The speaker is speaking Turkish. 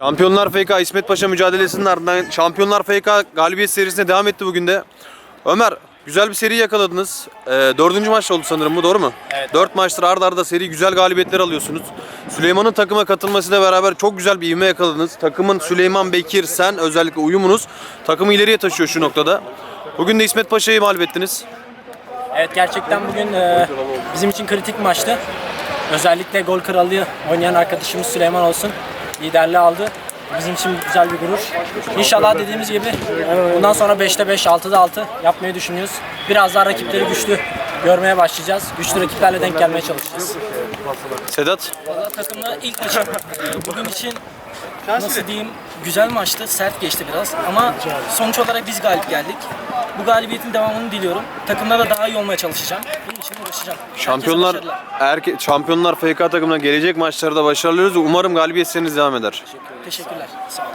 Şampiyonlar FK İsmet Paşa mücadelesinin ardından Şampiyonlar FK galibiyet serisine devam etti bugün de. Ömer güzel bir seri yakaladınız. Ee, dördüncü maç oldu sanırım bu doğru mu? Evet. Dört maçtır arda arda seri güzel galibiyetler alıyorsunuz. Süleyman'ın takıma katılmasıyla beraber çok güzel bir ivme yakaladınız. Takımın Süleyman Bekir, sen özellikle uyumunuz takımı ileriye taşıyor şu noktada. Bugün de İsmet Paşa'yı mağlup ettiniz. Evet gerçekten bugün e, bizim için kritik maçtı. Özellikle gol krallığı oynayan arkadaşımız Süleyman olsun. Liderliği aldı. Bizim için güzel bir gurur. İnşallah dediğimiz gibi bundan sonra 5'te 5, 6'da 6 yapmayı düşünüyoruz. Biraz daha rakipleri güçlü görmeye başlayacağız. Güçlü rakiplerle denk gelmeye çalışacağız. Sedat, Valla takımda ilk maçım. Bugün için nasıl diyeyim güzel maçtı. Sert geçti biraz ama sonuç olarak biz galip geldik. Bu galibiyetin devamını diliyorum. Takımda da daha iyi olmaya çalışacağım. Bunun için uğraşacağım. Herkese Şampiyonlar başarılar. erke, Şampiyonlar FK takımına gelecek maçlarda başarılı oluruz. Umarım galibiyet seriniz devam eder. Teşekkürler. Sağ olun.